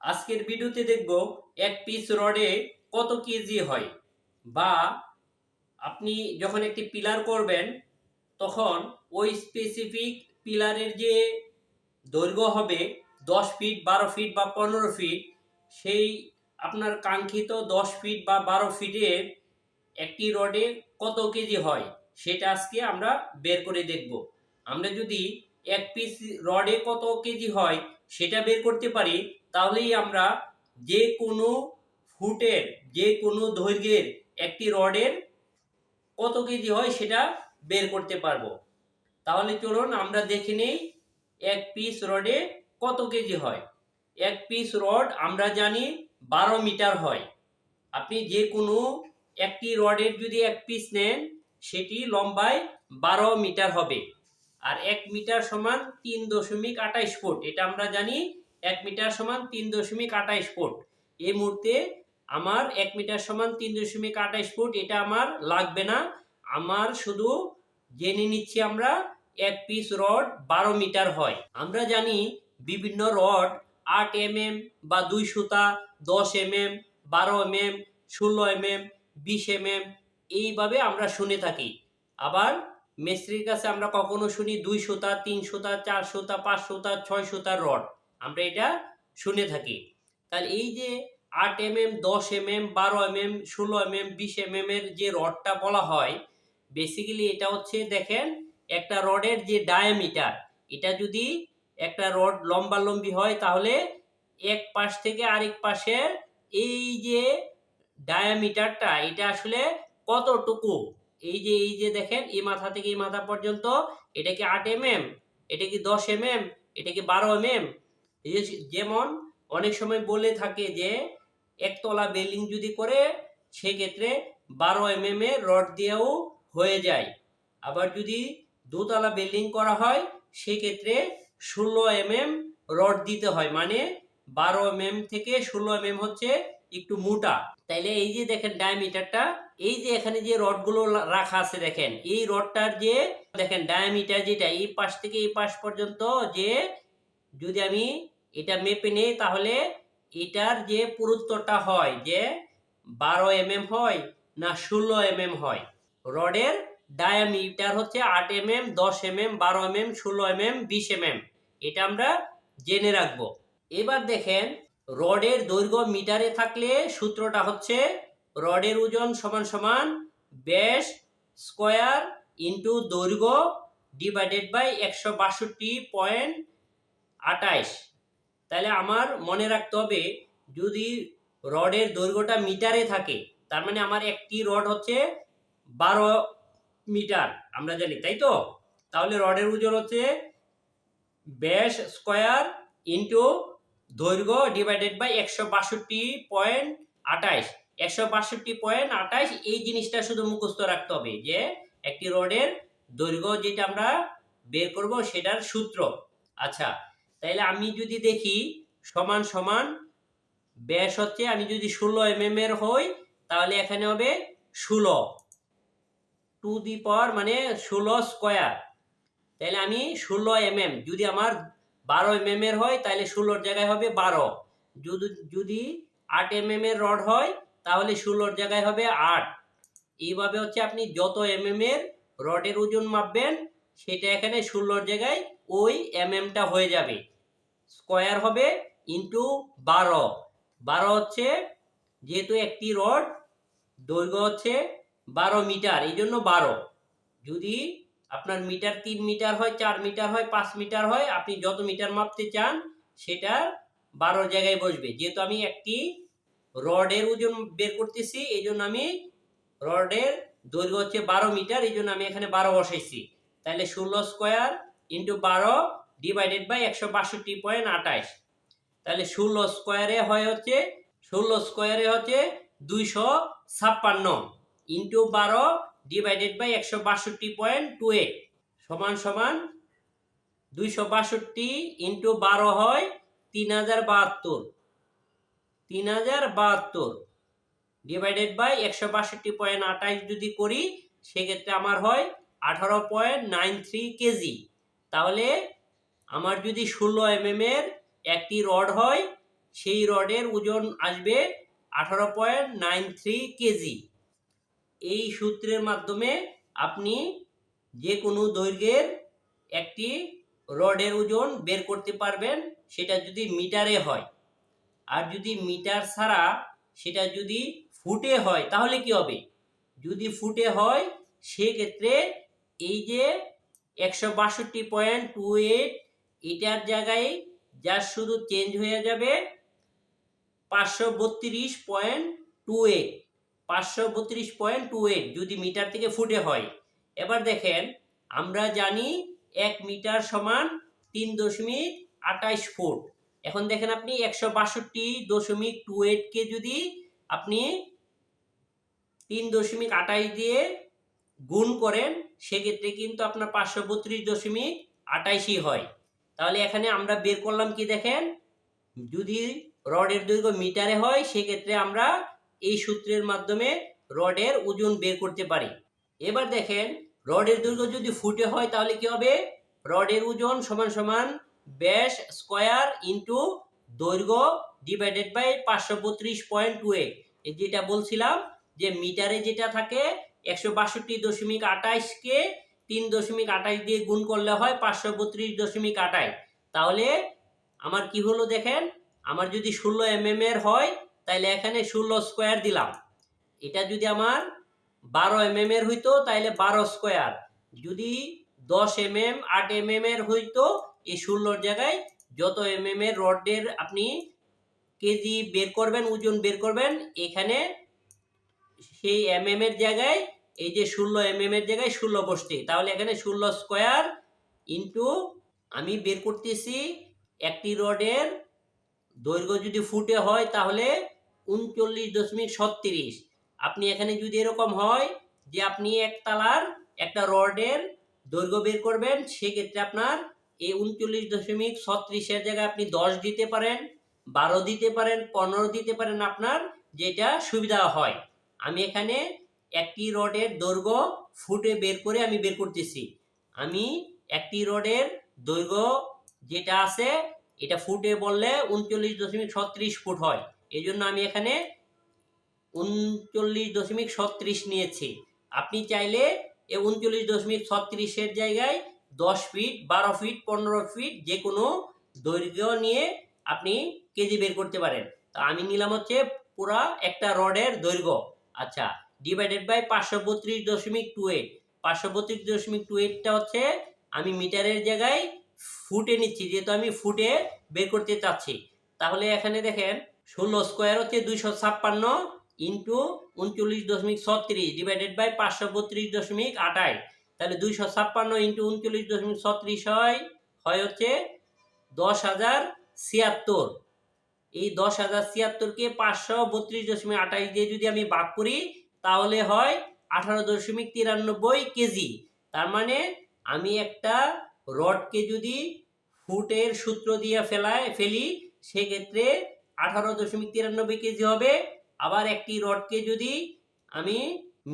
আজকের ভিডিওতে দেখব এক পিস রডে কত কেজি হয়। বা আপনি যখন একটি পিলার করবেন, তখন ওই স্পেসিফিক পিলারের যে দৈর্ঘ্য হবে দশ ফিট বারো ফিট বা পনেরো ফিট সেই আপনার কাঙ্ক্ষিত দশ ফিট বা বারো ফিটের একটি রডে কত কেজি হয়, সেটা আজকে আমরা বের করে দেখব। আমরা যদি এক পিস রডে কত কেজি হয়, সেটা বের করতে পারি তাহলেই আমরা যে কোনো ফুটের যে কোনো দৈর্ঘ্যের একটি রডের কত কেজি হয় সেটা বের করতে পারব। তাহলে চলুন আমরা দেখে নেই এক পিস রডে কত কেজি হয়। এক পিস রড আমরা জানি বারো মিটার হয়। আপনি যে কোনো একটি রডের যদি এক পিস নেন, সেটি লম্বায় বারো মিটার হবে। আর এক মিটার সমান তিন দশমিক আঠাইশ ফুট, এটা আমরা জানি এক মিটার সমান তিন দশমিক আঠাইশ ফুট। এই মুহূর্তে আমার এক মিটার সমান তিন দশমিক আঠাইশ ফুট, এটা আমার লাগবে না। আমার শুধু জেনে নিচ্ছি আমরা, এক পিস রড বারো মিটার হয়। আমরা জানি বিভিন্ন রড আট এম এম বা দুই সুতা, দশ এম এম বারো এম এম ষোলো এম এম বিশ এম এম এইভাবে আমরা শুনে থাকি। আবার মিস্ত্রির কাছে আমরা কখনো শুনি দুই সুতা, তিন সুতা, চার সুতা, পাঁচ সুতা, ছয় সুতার রড আমরা এটা শুনে থাকি। তাহলে এই যে আট এম এম দশ এম এম বারো এম এম ষোলো এম এম বিশ এম এম এর যে রডটা বলা হয় বেসিক্যালি এটা হচ্ছে দেখেন একটা রডের যে ডায়ামিটার এটা যদি একটা রড লম্বা লম্বি হয় তাহলে এক পাশ থেকে আরেক পাশের এই যে ডায়ামিটারটা এটা আসলে কতটুকু? এই যে এই যে দেখেন, এই মাথা থেকে এই মাথা পর্যন্ত, এটা কি আট এম এম এটা কি দশ এম এম এটা কি বারো এম এম যেমন অনেক সময় বলে থাকে যে একতলা বিল্ডিং যদি করে, সেক্ষেত্রে বারো এম এম এর রড দিয়েও হয়ে যায়। আবার যদি দোতলা বিল্ডিং করা হয়, সেক্ষেত্রে ষোলো এম এম রড দিতে হয়। মানে বারো এম এম থেকে ষোলো এম এম হচ্ছে একটু মোটা। তাইলে এই যে দেখেন ডায়ামিটারটা এই যে এখানে যে রডগুলো রাখা আছে দেখেন, এই রডটার যে, দেখেন ডায়ামিটার যেটা, এই পাশ থেকে এই পাশ পর্যন্ত যে, যদি আমি এটা মেপে নেই তাহলে এটার যে পুরুত্বটা হয় যে বারো এম এম হয় না ষোলো এম এম হয়। রডের ডায়ামিটার হচ্ছে আট এম এম দশ এম এম বারো এম এম ষোলো এম এম বিশ এম এম এটা আমরা জেনে রাখব। এবার দেখেন, রডের দৈর্ঘ্য মিটারে থাকলে সূত্রটা হচ্ছে রডের ওজন সমান সমান ব্যাস স্কোয়ার ইন্টু দৈর্ঘ্য ডিভাইডেড বাই একশো বাষট্টি পয়েন্ট আটাইশ। তাহলে আমার মনে রাখতে হবে, যদি রডের দৈর্ঘ্যটা মিটারে থাকে, তার মানে আমার একটি রড হচ্ছে বারো মিটার, আমরা জানি, তাই তো? তাহলে রডের ওজন হচ্ছে ব্যাস স্কোয়ার ইন্টু দৈর্ঘ্য ডিভাইডেড বাই একশো বাষট্টি পয়েন্ট আঠাইশ। একশো বাষট্টি পয়েন্ট আঠাইশ, এই জিনিসটা শুধু মুখস্থ রাখতে হবে যে একটি রডের দৈর্ঘ্য যেটা আমরা বের করব সেটার সূত্র। আচ্ছা তাইলে আমি যদি দেখি সমান সমান ব্যাস হচ্ছে, আমি যদি ষোলো এম এম এর হই, তাহলে এখানে হবে ষোলো। টু দি পাওয়ার মানে ষোলো স্কোয়ার। তাহলে আমি ষোলো এম এম যদি আমার বারো এম এম এর হয় তাহলে ষোলোর জায়গায় হবে বারো। যদি যদি আট এম এম এর রড হয়, তাহলে ষোলোর জায়গায় হবে আট। এইভাবে হচ্ছে আপনি যত এম এম এর রডের ওজন মাপবেন, সেটা এখানে ষোলোর জায়গায় ওই এম এমটা হয়ে যাবে। স্কোয়ার হবে ইন্টু বারো। বারো হচ্ছে যেহেতু একটি রড, দৈর্ঘ্য হচ্ছে বারো মিটার, এই জন্য বারো। যদি আপনার মিটার তিন মিটার হয়, চার মিটার হয়, পাঁচ মিটার হয়, আপনি যত মিটার মাপতে চান, সেটা বারো জায়গায় বসবে। যেহেতু আমি একটি রডের ওজন বের করতেছি, এই জন্য আমি রডের দৈর্ঘ্য হচ্ছে বারো মিটার, এই জন্য আমি এখানে বারো বসাইছি। তাহলে ষোলো স্কোয়ার ইন্টু বারো ডিভাইডেড বাই একশো বাষট্টি পয়েন্ট আঠাইশ তাহলে ষোলো স্কোয়ারে হয় হচ্ছে, ষোলো স্কোয়ারে হচ্ছে দুইশো ছাপ্পান্ন ইন্টু বারো ডিভাইডেড বাই একশো বাষট্টি পয়েন্ট টু এইট সমান সমান দুইশো বাষট্টি ইন্টু বারো হয় তিন হাজার বাহাত্তর। তিন হাজার বাহাত্তর ডিভাইডেড বাই একশো বাষট্টি পয়েন্ট আঠাইশ যদি করি, সেক্ষেত্রে আমার হয় আঠারো পয়েন্ট নাইন থ্রি কেজি। তাহলে আমার যদি ষোলো এম এর একটি রড হয়, সেই রডের ওজন আসবে আঠারো পয়েন্ট নাইন থ্রি কেজি। এই সূত্রের মাধ্যমে আপনি যে কোনো দৈর্ঘ্যের একটি রডের ওজন বের করতে পারবেন, সেটা যদি মিটারে হয়। আর যদি মিটার ছাড়া সেটা যদি ফুটে হয়, তাহলে কি হবে? যদি ফুটে হয়, সেক্ষেত্রে এই যে একশো বাষট্টি পয়েন্ট টু এইট এটার জায়গায় যা শুধু চেঞ্জ হয়ে যাবে পাঁচশো বত্রিশ পয়েন্ট টু এইট পাঁচশো বত্রিশ পয়েন্ট টু এইট যদি মিটার থেকে ফুটে হয়। এবার দেখেন, আমরা জানি এক মিটার সমান তিন দশমিক আটাইশ ফুট। এখন দেখেন আপনি একশো বাষট্টি দশমিক টু এইটকে যদি আপনি তিন দশমিক আটাইশ দিয়ে গুণ করেন, সেক্ষেত্রে কিন্তু আপনার পাঁচশো বত্রিশ দশমিক আটাইশই হয়। তাহলে এখানে আমরা বের করলাম কি দেখেন? যদি রডের দৈর্ঘ্য মিটারে হয়, সেক্ষেত্রে আমরা এই সূত্রের মাধ্যমে রডের ওজন বের করতে পারি। এবার দেখেন, রডের দৈর্ঘ্য যদি ফুটে হয়, তাহলে কি হবে? রডের ওজন সমান সমান ব্যাস স্কোয়ার ইন্টু দৈর্ঘ্য ডিভাইডেড বাই পাঁচশো বত্রিশ পয়েন্ট টু এইট যেটা বলছিলাম, যে মিটারে যেটা থাকে, একশো বাষট্টি দশমিক আঠাইশকে তিন দশমিক আঠাইশ দিয়ে গুণ করলে হয় পাঁচশো বত্রিশ দশমিক আঠাইশ তাহলে আমার কি হলো দেখেন? আমার যদি ষোলো এম এম এর হয়, তাহলে এখানে ষোলো স্কোয়ার দিলাম। এটা যদি আমার বারো এম এম এর হইতো, তাহলে বারো স্কোয়ার যদি দশ এম এম আট এম এর হইতো, এই ষোলোর জায়গায় যত এম এম এর রডের আপনি কেজি বের করবেন, ওজন বের করবেন, এখানে সেই এম এম এর জায়গায় এই যে ষোলো এম এম এর জায়গায় ষোলো বসছে, তাহলে এখানে ষোলো স্কোয়ার ইন্টু আমি বের করতেছি একটি রডের দৈর্ঘ্য যদি ফুটে হয় তাহলে উনচল্লিশ দশমিক ছত্রিশ। আপনি এখানে যদি এরকম হয় যে আপনি একতলার একটা রডের দৈর্ঘ্য বের করবেন, সেক্ষেত্রে আপনার এই উনচল্লিশ দশমিক ছত্রিশের জায়গায় আপনি দশ দিতে পারেন, বারো দিতে পারেন, পনেরো দিতে পারেন, আপনার যেটা সুবিধা হয়। আমি এখানে একটি রডের দৈর্ঘ্য ফুটে বের করে আমি বের করতেছি। আমি একটি রডের দৈর্ঘ্য যেটা আছে, এটা ফুটে বললে উনচল্লিশ দশমিক ছত্রিশ ফুট হয়। এই জন্য আমি এখানে উনচল্লিশ দশমিক ছত্রিশ নিয়েছি। আপনি চাইলে এই উনচল্লিশ দশমিক ছত্রিশের জায়গায় দশ ফিট, বারো ফিট, পনেরো ফিট যে কোনো দৈর্ঘ্য নিয়ে আপনি কেজি বের করতে পারেন। তা আমি নিলাম হচ্ছে পুরা একটা রডের দৈর্ঘ্য। আচ্ছা ডিভাইডেড বাই পাঁচশো বত্রিশ দশমিক টু এইট পাঁচশো বত্রিশ দশমিক টু এইটটা হচ্ছে আমি মিটারের জায়গায় ফুটে নিচ্ছি, যেহেতু আমি ফুটে বের করতে চাচ্ছি। তাহলে এখানে দেখেন, ষোলো স্কোয়ার হচ্ছে দুইশো ছাপ্পান্ন ইন্টু উনচল্লিশ দশমিক ছত্রিশ ডিভাইডেড বাই পাঁচশো বত্রিশ দশমিক আটাই তাহলে দুইশো ছাপ্পান্ন ইন্টু উনচল্লিশ দশমিক ছত্রিশ হয় হয় হচ্ছে দশ হাজার ছিয়াত্তর। এই দশ হাজার ছিয়াত্তরকে পাঁচশো বত্রিশ দশমিক আঠাইশ দিয়ে যদি আমি ভাগ করি তাহলে হয় আঠারো দশমিক তিরানব্বই কেজি। তার মানে আমি একটা রডকে যদি ফুটের সূত্র দিয়ে ফেলায়, ফেলি, সেক্ষেত্রে আঠারো দশমিক তিরানব্বই কেজি হবে। আবার একটি রডকে যদি আমি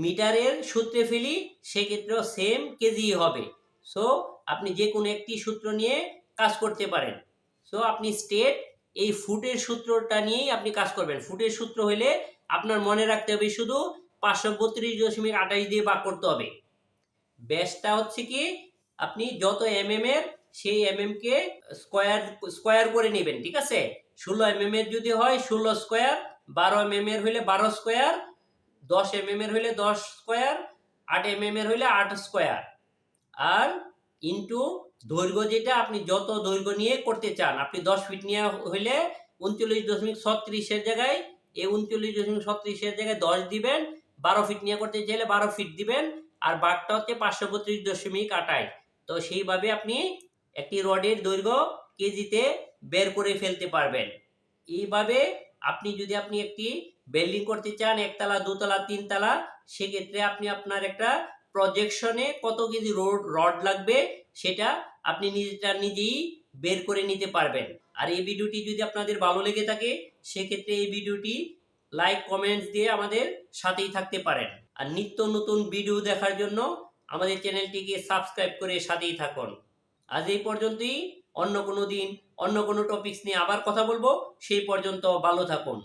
মিটারের সূত্রে ফেলি, সেক্ষেত্রেও সেম কেজি হবে। সো আপনি যে কোনো একটি সূত্র নিয়ে কাজ করতে পারেন। সো আপনি স্টেট এই ফুটের সূত্রটা নিয়েই আপনি কাজ করবেন। ফুটের সূত্র হলে আপনার মনে রাখতে হবে শুধু পাঁচশো বত্রিশ দশমিক আঠাশ দিয়ে ভাগ করতে হবে। ব্যাসটা হচ্ছে কি, আপনি যত এম এম এর, সেই এম এম কে স্কোয়ার স্কোয়ার করে নেবেন, ঠিক আছে? ষোলো এম এম এর যদি হয়, ষোলো স্কোয়ার বারো এম এম এর হইলে বারো স্কোয়ার দশ এম এম এর হইলে দশ স্কোয়ার আট এম এম এর হইলে আট স্কোয়ার আর ইন্টু দৈর্ঘ্য যেটা, আপনি যত দৈর্ঘ্য নিয়ে করতে চান, আপনি দশ ফিট নিয়ে হইলে উনচল্লিশ দশমিক ছত্রিশের জায়গায়, এই উনচল্লিশ দশমিক ছত্রিশের জায়গায় দশ দিবেন বারো ফিট নিয়ে করতে চাইলে বারো ফিট দিবেন, আর বাঘটা হচ্ছে পাঁচশো বত্রিশ দশমিক আটাইশ। তো সেইভাবে আপনি একটি রডের দৈর্ঘ্য কেজিতে বের করে ফেলতে পারবেন। এইভাবে আপনি যদি আপনি একটি বিল্ডিং করতে চান, একতলা, দুতলা, তিনতলা, সেক্ষেত্রে আপনি আপনার একটা প্রজেকশনে কত কেজি রোড, রড লাগবে সেটা আপনি নিজেটা নিজেই বের করে নিতে পারবেন। আর এই ভিডিওটি যদি আপনাদের ভালো লেগে থাকে, সেক্ষেত্রে এই ভিডিওটি লাইক কমেন্টস দিয়ে আমাদের সাথেই থাকতে পারেন। আর নিত্য নতুন ভিডিও দেখার জন্য আমাদের চ্যানেলটিকে সাবস্ক্রাইব করে সাথেই থাকুন। আজ এই পর্যন্তই। অন্য কোনো দিন, অন্য কোনো টপিকস নিয়ে আবার কথা বলব। সেই পর্যন্ত ভালো থাকুন।